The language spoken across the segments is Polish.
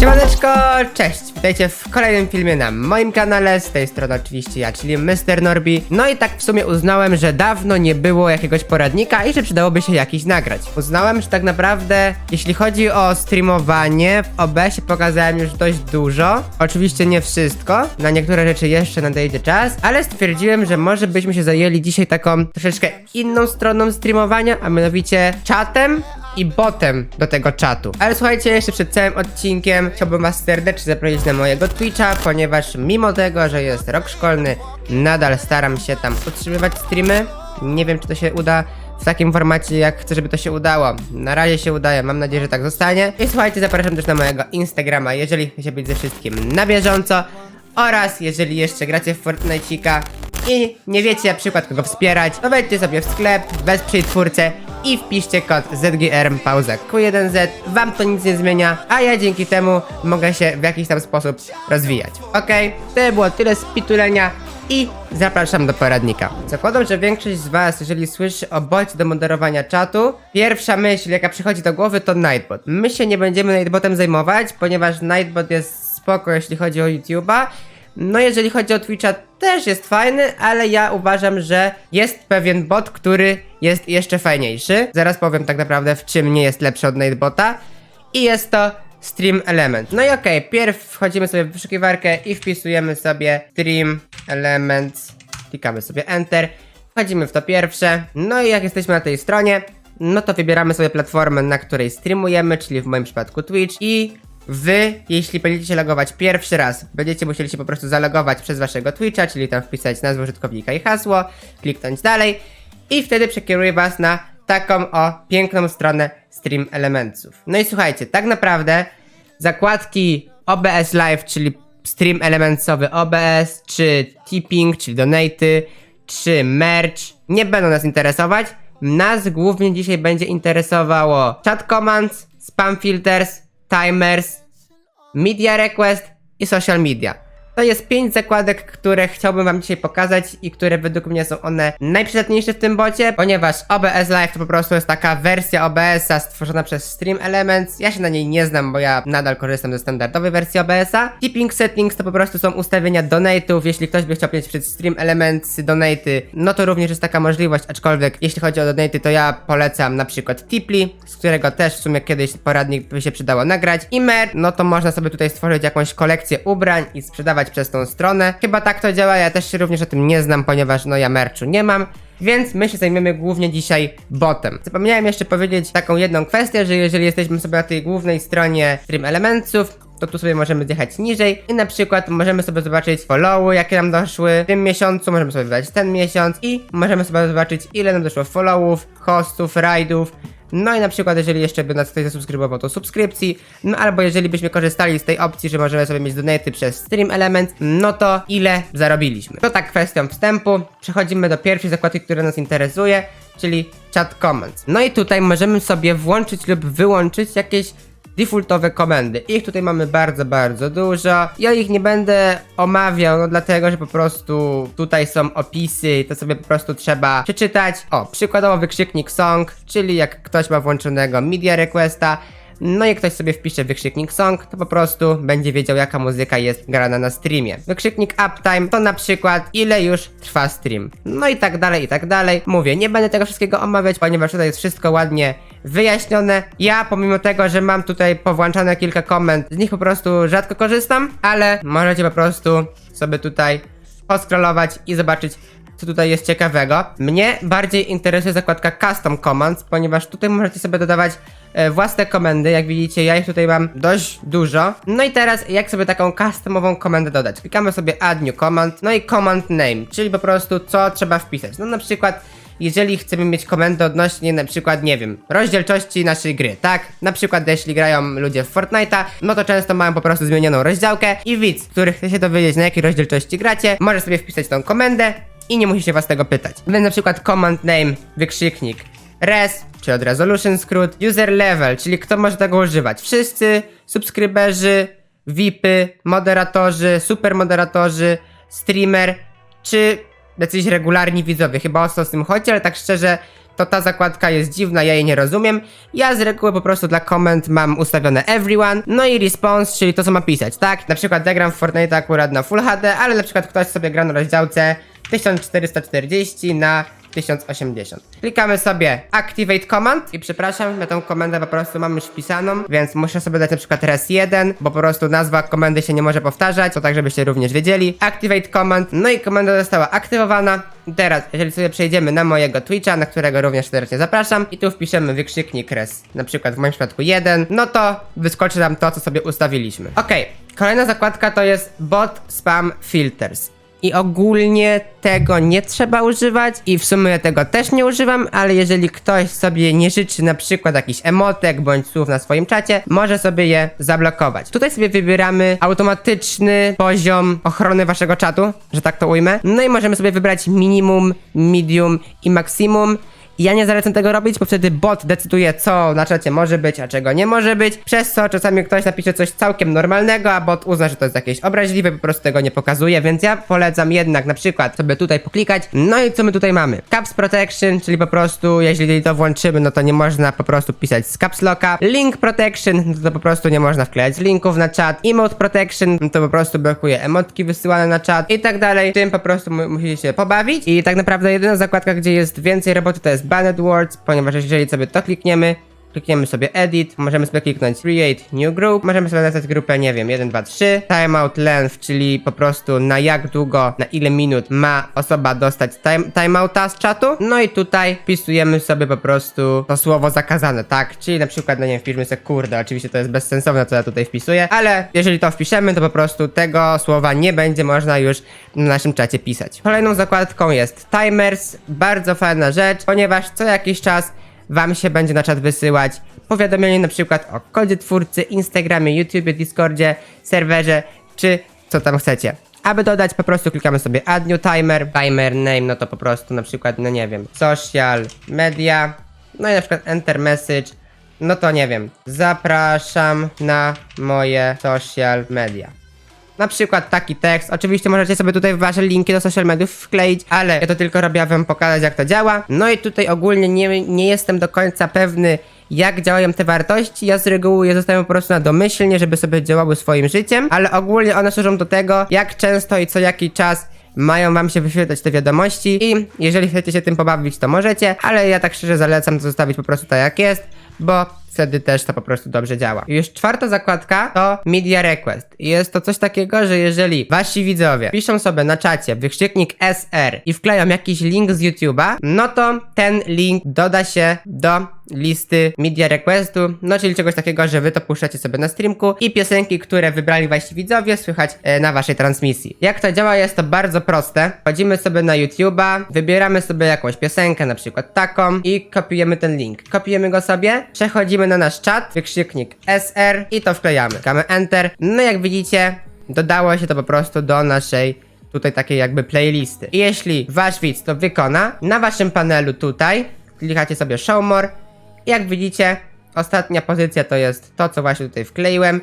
Siemaneczko, cześć! Witajcie w kolejnym filmie na moim kanale, z tej strony oczywiście ja, czyli Mr. Norbi. No i tak w sumie uznałem, że dawno nie było jakiegoś poradnika i że przydałoby się jakiś nagrać. Uznałem, że tak naprawdę, jeśli chodzi o streamowanie, w OBS-ie pokazałem już dość dużo. Oczywiście nie wszystko, na niektóre rzeczy jeszcze nadejdzie czas, ale stwierdziłem, że może byśmy się zajęli dzisiaj taką troszeczkę inną stroną streamowania, a mianowicie czatem i botem do tego czatu. Ale słuchajcie, jeszcze przed całym odcinkiem chciałbym was serdecznie zaprosić na mojego Twitcha, ponieważ mimo tego, że jest rok szkolny, nadal staram się tam utrzymywać streamy. Nie wiem, czy to się uda w takim formacie, jak chcę, żeby to się udało. Na razie się udaje, mam nadzieję, że tak zostanie. I słuchajcie, zapraszam też na mojego Instagrama, jeżeli chcecie być ze wszystkim na bieżąco. Oraz jeżeli jeszcze gracie w Fortnite'ika i nie wiecie na przykład kogo wspierać, to wejdźcie sobie w sklep, wesprzyj twórcę i wpiszcie kod ZGR pauza Q1Z. Wam to nic nie zmienia, a ja dzięki temu mogę się w jakiś tam sposób rozwijać. Okej, to było tyle z pitulenia i zapraszam do poradnika. Zakładam, że większość z was, jeżeli słyszy o bocie do moderowania czatu, pierwsza myśl jaka przychodzi do głowy to Nightbot. My się nie będziemy Nightbotem zajmować, ponieważ Nightbot jest spoko jeśli chodzi o YouTube'a, no jeżeli chodzi o Twitcha też jest fajny, ale ja uważam, że jest pewien bot, który jest jeszcze fajniejszy. Zaraz powiem tak naprawdę w czym nie jest lepszy od Nightbota. I jest to Stream Element. No i okej, pierw wchodzimy sobie w wyszukiwarkę i wpisujemy sobie Stream Elements. Klikamy sobie Enter. Wchodzimy w to pierwsze. No i jak jesteśmy na tej stronie, no to wybieramy sobie platformę, na której streamujemy, czyli w moim przypadku Twitch i Wy, jeśli będziecie logować pierwszy raz, będziecie musieli się po prostu zalogować przez waszego Twitcha, czyli tam wpisać nazwę użytkownika i hasło, kliknąć dalej i wtedy przekieruje was na taką o piękną stronę Stream Elementsów. No i słuchajcie, tak naprawdę zakładki OBS Live, czyli Stream Elementsowy OBS, czy Tipping, czyli Donaty, czy Merch nie będą nas interesować. Nas głównie dzisiaj będzie interesowało Chat Commands, Spam Filters, Timers, Media Request i Social Media. To jest pięć zakładek, które chciałbym wam dzisiaj pokazać i które według mnie są one najprzydatniejsze w tym bocie, ponieważ OBS Live to po prostu jest taka wersja OBS-a stworzona przez Stream Elements. Ja się na niej nie znam, bo ja nadal korzystam ze standardowej wersji OBS-a. Tipping Settings to po prostu są ustawienia donate'ów. Jeśli ktoś by chciał mieć przez Stream Elements donate'y, no to również jest taka możliwość, aczkolwiek jeśli chodzi o donate'y, to ja polecam na przykład Tiply, z którego też w sumie kiedyś poradnik by się przydało nagrać. I Mer, no to można sobie tutaj stworzyć jakąś kolekcję ubrań i sprzedawać przez tą stronę. Chyba tak to działa, ja też się również o tym nie znam, ponieważ no ja merchu nie mam. Więc my się zajmiemy głównie dzisiaj botem. Zapomniałem jeszcze powiedzieć taką jedną kwestię, że jeżeli jesteśmy sobie na tej głównej stronie Stream Elementsów, to tu sobie możemy zjechać niżej i na przykład możemy sobie zobaczyć followy, jakie nam doszły w tym miesiącu, możemy sobie wybrać ten miesiąc i możemy sobie zobaczyć ile nam doszło followów, hostów, rajdów, no i na przykład, jeżeli jeszcze by nas ktoś zasubskrybował, to subskrypcji. No albo jeżeli byśmy korzystali z tej opcji, że możemy sobie mieć donaty przez Stream Element, no to ile zarobiliśmy. To tak kwestią wstępu. Przechodzimy do pierwszej zakładki, która nas interesuje, czyli Chat Comments. No i tutaj możemy sobie włączyć lub wyłączyć jakieś defaultowe komendy. Ich tutaj mamy bardzo, bardzo dużo. Ja ich nie będę omawiał, no dlatego, że po prostu tutaj są opisy, to sobie po prostu trzeba przeczytać. O, przykładowo wykrzyknik song, czyli jak ktoś ma włączonego media requesta, no i ktoś sobie wpisze wykrzyknik song, to po prostu będzie wiedział jaka muzyka jest grana na streamie. Wykrzyknik uptime to na przykład ile już trwa stream. No i tak dalej, i tak dalej. Mówię, nie będę tego wszystkiego omawiać, ponieważ tutaj jest wszystko ładnie wyjaśnione. Ja pomimo tego, że mam tutaj powłączane kilka komend, z nich po prostu rzadko korzystam, ale możecie po prostu sobie tutaj poscrollować i zobaczyć co tutaj jest ciekawego. Mnie bardziej interesuje zakładka Custom Commands, ponieważ tutaj możecie sobie dodawać własne komendy. Jak widzicie, ja ich tutaj mam dość dużo. No i teraz, jak sobie taką customową komendę dodać? Klikamy sobie Add New Command, no i Command Name, czyli po prostu co trzeba wpisać. No na przykład jeżeli chcemy mieć komendę odnośnie na przykład, nie wiem, rozdzielczości naszej gry, tak? Na przykład jeśli grają ludzie w Fortnite'a, no to często mają po prostu zmienioną rozdziałkę i widz, który chce się dowiedzieć na jakiej rozdzielczości gracie, może sobie wpisać tą komendę i nie musi się was tego pytać. Więc na przykład command name, wykrzyknik, res, czyli od resolution skrót, user level, czyli kto może tego używać? Wszyscy subskryberzy, VIPy, moderatorzy, supermoderatorzy, streamer, czy jacyś regularni widzowie. Chyba o to z tym chodzi, ale tak szczerze to ta zakładka jest dziwna, ja jej nie rozumiem. Ja z reguły po prostu dla komend mam ustawione everyone, no i response, czyli to co ma pisać, tak? Na przykład ja gram w Fortnite akurat na Full HD, ale na przykład ktoś sobie gra na rozdziałce 1440 na 1080. Klikamy sobie Activate Command i przepraszam, ja tą komendę po prostu mam już wpisaną, więc muszę sobie dać na przykład res1, bo po prostu nazwa komendy się nie może powtarzać, to tak żebyście również wiedzieli. Activate Command, no i komenda została aktywowana. Teraz, jeżeli sobie przejdziemy na mojego Twitcha, na którego również serdecznie zapraszam i tu wpiszemy wykrzyknik res, na przykład w moim przypadku 1, no to wyskoczy nam to, co sobie ustawiliśmy. Okej, kolejna zakładka to jest Bot Spam Filters. I ogólnie tego nie trzeba używać i w sumie ja tego też nie używam, ale jeżeli ktoś sobie nie życzy na przykład jakichś emotek bądź słów na swoim czacie, może sobie je zablokować. Tutaj sobie wybieramy automatyczny poziom ochrony waszego czatu, że tak to ujmę. No i możemy sobie wybrać minimum, medium i maksimum. Ja nie zalecam tego robić, bo wtedy bot decyduje, co na czacie może być, a czego nie może być. Przez co czasami ktoś napisze coś całkiem normalnego, a bot uzna, że to jest jakieś obraźliwe, po prostu tego nie pokazuje, więc ja polecam jednak na przykład sobie tutaj poklikać. No i co my tutaj mamy? Caps Protection, czyli po prostu, jeśli to włączymy, no to nie można po prostu pisać z caps locka. Link Protection, no to po prostu nie można wklejać linków na czat. Emote Protection, no to po prostu blokuje emotki wysyłane na czat i tak dalej. Tym po prostu mu- musicie się pobawić. I tak naprawdę jedyna zakładka, gdzie jest więcej roboty, to jest Banned Words, ponieważ jeżeli sobie to klikniemy, klikniemy sobie edit, możemy sobie kliknąć create new group, możemy sobie nazwać grupę, nie wiem, 1, 2, 3, timeout length, czyli po prostu na jak długo, na ile minut ma osoba dostać time, timeouta z czatu, no i tutaj wpisujemy sobie po prostu to słowo zakazane, tak, czyli na przykład, no nie wpiszmy sobie kurde, oczywiście to jest bezsensowne, co ja tutaj wpisuję, ale jeżeli to wpiszemy, to po prostu tego słowa nie będzie można już na naszym czacie pisać. Kolejną zakładką jest timers, bardzo fajna rzecz, ponieważ co jakiś czas wam się będzie na czat wysyłać powiadomienie na przykład o kodzie twórcy, Instagramie, YouTubie, Discordzie, serwerze, czy co tam chcecie. Aby dodać, po prostu klikamy sobie add new timer, timer name, no to po prostu na przykład, no nie wiem, social media, no i na przykład enter message, no to nie wiem, zapraszam na moje social media. Na przykład taki tekst. Oczywiście możecie sobie tutaj wasze linki do social mediów wkleić, ale ja to tylko robię, aby wam pokazać jak to działa. No i tutaj ogólnie nie, nie jestem do końca pewny, jak działają te wartości. Ja z reguły je zostawiam po prostu na domyślnie, żeby sobie działały swoim życiem, ale ogólnie one służą do tego, jak często i co jaki czas mają wam się wyświetlać te wiadomości i jeżeli chcecie się tym pobawić, to możecie, ale ja tak szczerze zalecam to zostawić po prostu tak jak jest, bo wtedy też to po prostu dobrze działa. Już czwarta zakładka to Media Request. Jest to coś takiego, że jeżeli wasi widzowie piszą sobie na czacie wykrzyknik SR i wkleją jakiś link z YouTube'a, no to ten link doda się do listy Media Requestu, no czyli czegoś takiego, że wy to puszczacie sobie na streamku i piosenki, które wybrali wasi widzowie słychać e, na waszej transmisji. Jak to działa jest to bardzo proste. Wchodzimy sobie na YouTube'a, wybieramy sobie jakąś piosenkę, na przykład taką i kopiujemy ten link. Kopiujemy go sobie, przechodzimy na nasz czat, wykrzyknik SR i to wklejamy. Klikamy Enter. No jak widzicie, dodało się to po prostu do naszej tutaj takiej jakby playlisty. I jeśli wasz widz to wykona, na waszym panelu tutaj klikacie sobie Show More jak widzicie, ostatnia pozycja to jest to, co właśnie tutaj wkleiłem.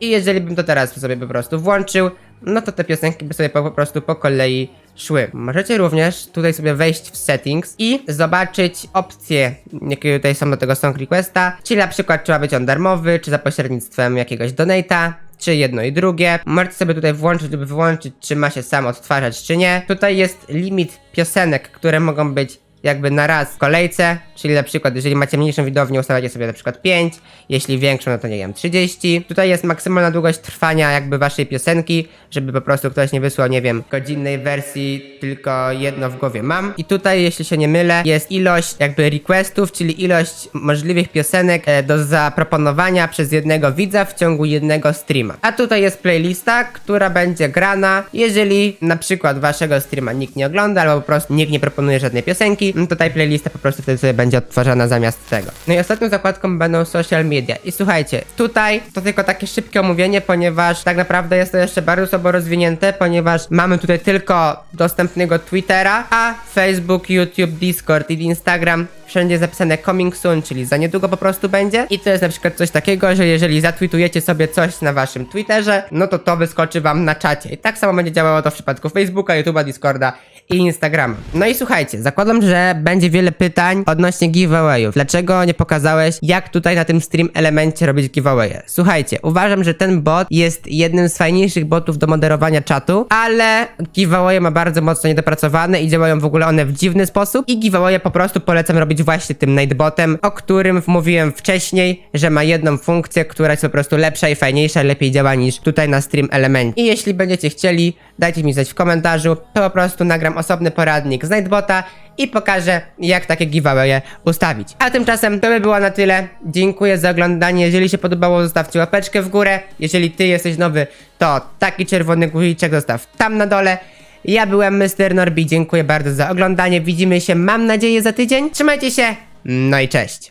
I jeżeli bym to teraz sobie po prostu włączył, no to te piosenki by sobie po, po prostu po kolei szły. Możecie również tutaj sobie wejść w settings i zobaczyć opcje, jakie tutaj są do tego song requesta, czyli na przykład czy ma być on darmowy, czy za pośrednictwem jakiegoś donata, czy jedno i drugie. Możecie sobie tutaj włączyć lub wyłączyć, czy ma się sam odtwarzać, czy nie. Tutaj jest limit piosenek, które mogą być jakby na raz w kolejce, czyli na przykład jeżeli macie mniejszą widownię ustawiacie sobie na przykład 5, jeśli większą no to nie wiem 30. Tutaj jest maksymalna długość trwania jakby waszej piosenki, żeby po prostu ktoś nie wysłał nie wiem godzinnej wersji, tylko jedno w głowie mam. I tutaj jeśli się nie mylę jest ilość jakby requestów, czyli ilość możliwych piosenek e, do zaproponowania przez jednego widza w ciągu jednego streama. A tutaj jest playlista, która będzie grana, jeżeli na przykład waszego streama nikt nie ogląda albo po prostu nikt nie proponuje żadnej piosenki, no to tutaj playlista po prostu wtedy sobie będzie odtwarzana zamiast tego. No i ostatnią zakładką będą social media. I słuchajcie, tutaj to tylko takie szybkie omówienie, ponieważ tak naprawdę jest to jeszcze bardzo słabo rozwinięte, ponieważ mamy tutaj tylko dostępnego Twittera, a Facebook, YouTube, Discord i Instagram wszędzie zapisane coming soon, czyli za niedługo po prostu będzie. I to jest na przykład coś takiego, że jeżeli zatweetujecie sobie coś na waszym Twitterze, no to to wyskoczy wam na czacie. I tak samo będzie działało to w przypadku Facebooka, YouTube'a, Discorda i Instagrama. No i słuchajcie, zakładam, że że będzie wiele pytań odnośnie giveawayów. Dlaczego nie pokazałeś, jak tutaj na tym stream elemencie robić giveawaye? Słuchajcie, uważam, że ten bot jest jednym z fajniejszych botów do moderowania czatu, ale giveawaye ma bardzo mocno niedopracowane i działają w ogóle one w dziwny sposób i giveawaye po prostu polecam robić właśnie tym nightbotem, o którym mówiłem wcześniej, że ma jedną funkcję, która jest po prostu lepsza i fajniejsza, lepiej działa niż tutaj na stream element. I jeśli będziecie chcieli, dajcie mi znać w komentarzu, po prostu nagram osobny poradnik z nightbota i pokażę, jak takie giveawaye ustawić. A tymczasem to by było na tyle. Dziękuję za oglądanie. Jeżeli się podobało, zostawcie łapeczkę w górę. Jeżeli ty jesteś nowy, to taki czerwony guziczek zostaw tam na dole. Ja byłem Mr. Norbi, dziękuję bardzo za oglądanie. Widzimy się, mam nadzieję, za tydzień. Trzymajcie się, no i cześć.